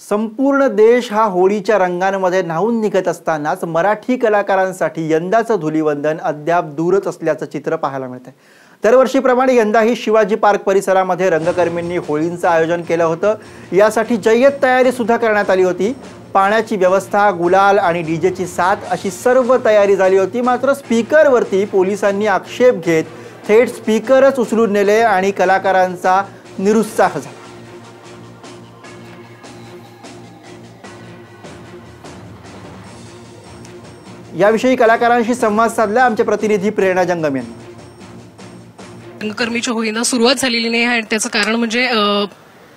संपूर्ण देश हा होळीच्या रंगांमध्ये न्हावून निघत असतानाच मराठी कलाकारांसाठी यंदाचं धुलीवंदन अद्याप दूरच असल्याचं चित्र पाहायला मिळतंय. दरवर्षीप्रमाणे यंदाही शिवाजी पार्क परिसरामध्ये रंगकर्मींनी होळींचं आयोजन केलं होतं. यासाठी जय्यत तयारी सुद्धा करण्यात आली होती. पाण्याची व्यवस्था गुलाल आणि डीजेची साथ अशी सर्व तयारी झाली होती. मात्र स्पीकरवरती पोलिसांनी आक्षेप घेत थेट स्पीकरच उचलून नेले आणि कलाकारांचा निरुत्साह झाला. याविषयी कलाकारांशी संवाद साधला आमचे प्रतिनिधी प्रेरणा जंगम यांनी. रंगकर्मीच्या होळीना सुरुवात झालेली नाही आणि त्याचं कारण म्हणजे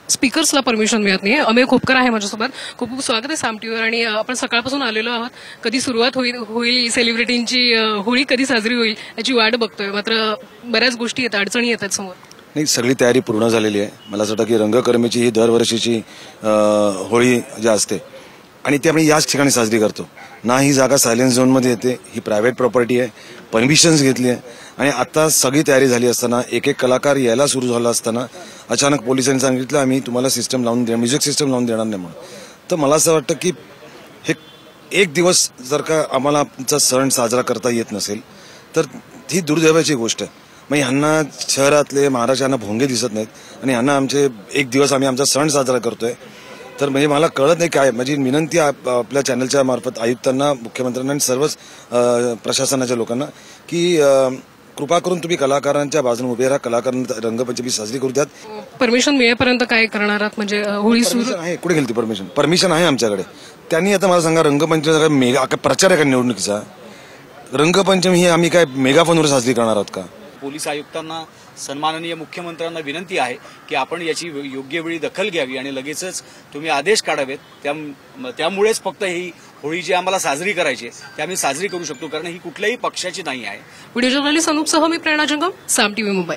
स्पीकर्सला परमिशन मिळत नाही. अमेय खोपकर आहे माझ्यासोबत. खूप खूप स्वागत आहे साम टीव्हीवर आणि आपण सकाळपासून आलेलो आहोत. कधी सुरुवात होईल होईल सेलिब्रिटींची होळी कधी साजरी होईल याची वाट बघतोय. मात्र बऱ्याच गोष्टी येतात अडचणी येतात समोर. नाही सगळी तयारी पूर्ण झालेली आहे. मला असं वाटतं की रंगकर्मीची ही दरवर्षीची होळी जी असते आणि ती आपण याच ठिकाणी साजरी करतो. ना ही जागा सायलेन्स झोनमध्ये येते ही प्रायव्हेट प्रॉपर्टी आहे परमिशन्स घेतली आहे. आणि आता सगळी तयारी झाली असताना एक एक कलाकार यायला सुरू झाला असताना अचानक पोलिसांनी सांगितलं आम्ही तुम्हाला सिस्टम लावून देणार म्युझिक सिस्टम लावून देणार नाही म्हणून. तर मला असं वाटतं की हे एक दिवस जर का आम्हाला आमचा सण साजरा करता येत नसेल तर ही दुर्दैवाची गोष्ट आहे. मग ह्यांना शहरातले महाराष्ट्रांना भोंगे दिसत नाहीत. आणि ह्यांना आमचे एक दिवस आम्ही आमचा सण साजरा करतोय. तर म्हणजे मला कळत नाही काय. माझी विनंती आहे आप- आपल्या चॅनलच्या मार्फत आयुक्तांना मुख्यमंत्र्यांना आणि सर्वच प्रशासनाच्या लोकांना की कृपा करून तुम्ही कलाकारांच्या बाजूने उभे राहा. कलाकारांना रंगपंचमी साजरी करू द्यात. परमिशन मिळेपर्यंत काय करणार आहात? म्हणजे होळी सुरू आहे. कुठे गेली परमिशन? परमिशन आहे आमच्याकडे. त्यांनी आता मला सांगा रंगपंचमीचा काय मेगा प्रचार आहे का निवडणुकीचा? रंगपंचमी ही आम्ही काय मेगाफोनवर साजरी करणार आहोत का? पोलीस आयुक्तांना सन्माननीय मुख्यमंत्र्यांना विनंती आहे की आपण याची योग्य वेळी दखल घ्यावी आणि लगेचच तुम्ही आदेश काढावेत. त्या- त्यामुळेच फक्त ही होळी जी आम्हाला साजरी करायची आहे, ती आम्ही साजरी करू शकतो. कारण ही कुठल्याही पक्षाची नाही आहे. व्हिडिओ जर्नलिस्ट अनुपसह मी प्रेरणा जंगम साम टीव्ही मुंबई